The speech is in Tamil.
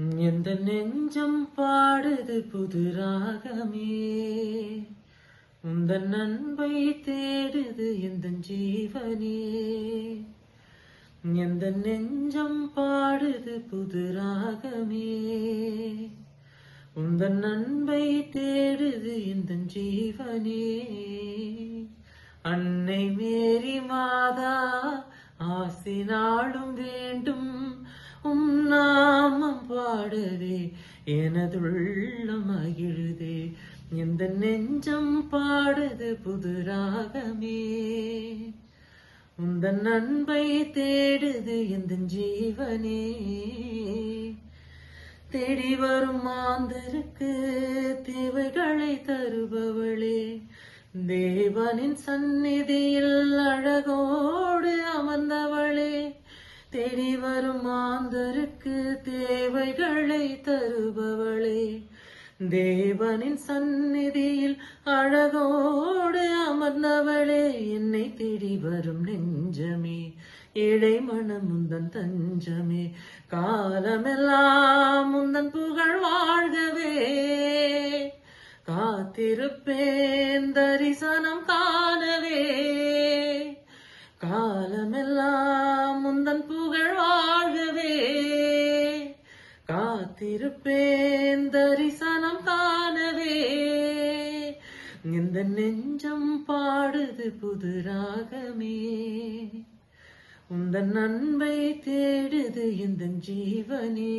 எந்த நெஞ்சம் பாடுது புது ராகமே? உந்த நண்பை தேடுது எந்த ஜீவனே? எந்த நெஞ்சம் பாடுது புது ராகமே? உந்த நண்பை தேடுது எந்த ஜீவனே? அன்னை மேரி மாதா ஆசினாலும் வேண்டும். உம் நாம பாடவே எனதுள்ளம் மகிழுதே எந்த நெஞ்சம் பாடுது புது ராகமே. உந்தன் அன்பை தேடுது எந்த ஜீவனே. தேடி வரும் மாந்தருக்கு தேவைகளை தருபவளே. தேவனின் சந்நிதியில் அழகும் தேடி வரும் மாந்தருக்கு தேவைகளை தருபவளே. தேவனின் சந்நிதியில் அழகோடு அமர்ந்தவளே. என்னை தேடி வரும் நெஞ்சமே இடை மனம் முந்தன் தஞ்சமே. காலமெல்லாம் முந்தன் புகழ் வாழ்கவே. காத்திருப்பேன் தரிசனம் காணவே. காலமெல்லாம் காத்திருப்பேன் தரிசனம் காணவே இந்த நெஞ்சம் பாடுது புது ராகமே. உந்த நன்மை தேடுது இந்த ஜீவனே.